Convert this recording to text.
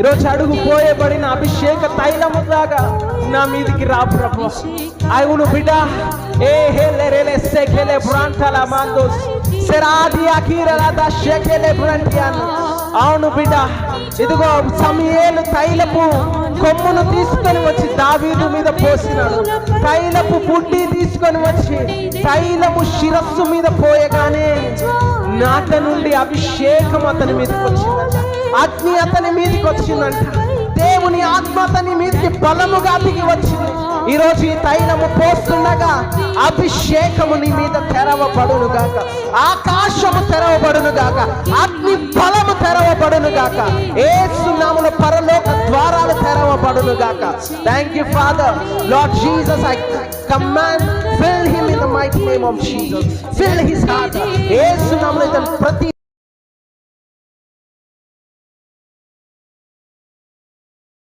ఈరోజు అడుగు పోయబడిన అభిషేక తైలము తైలములాగా నా మీదికి రా ప్రభు. అవును బిడ్డ ఏ హేలే రేలే సెకెలే బ్రాంటాల మాందోస్. సెరాది అకీరలాద షెకెలే బ్రాంటియాన్ అవును బిడ్డ ఇదిగో సమయేలు తైలపు కొమ్మును తీసుకొని వచ్చి దావీదు మీద పోసినాడు. తైలపు బుడ్డి తీసుకొని వచ్చి తైలము శిరస్సు మీద పోయగానే నాట నుండి అభిషేకం అతని మీదకి వచ్చిందట. అగ్ని అతని మీదకి వచ్చిందంట. దేవుని ఆత్మ అతని మీదకి బలముగా దిగి వచ్చింది. ఈ రోజు ఈ తైలము పోస్తుండగా అభిషేకము నీ మీద తెరవబడును గాక ఆకాశము తెరవబడును గాక అగ్ని బలము తెరవబడును గాక ఏ సున్నాముల పరలోక ద్వారాలు తెరవబడును గాక thank you father Lord Jesus I command fill him in the might name of Jesus fill his heart ఏ సున్నాముల ప్రతి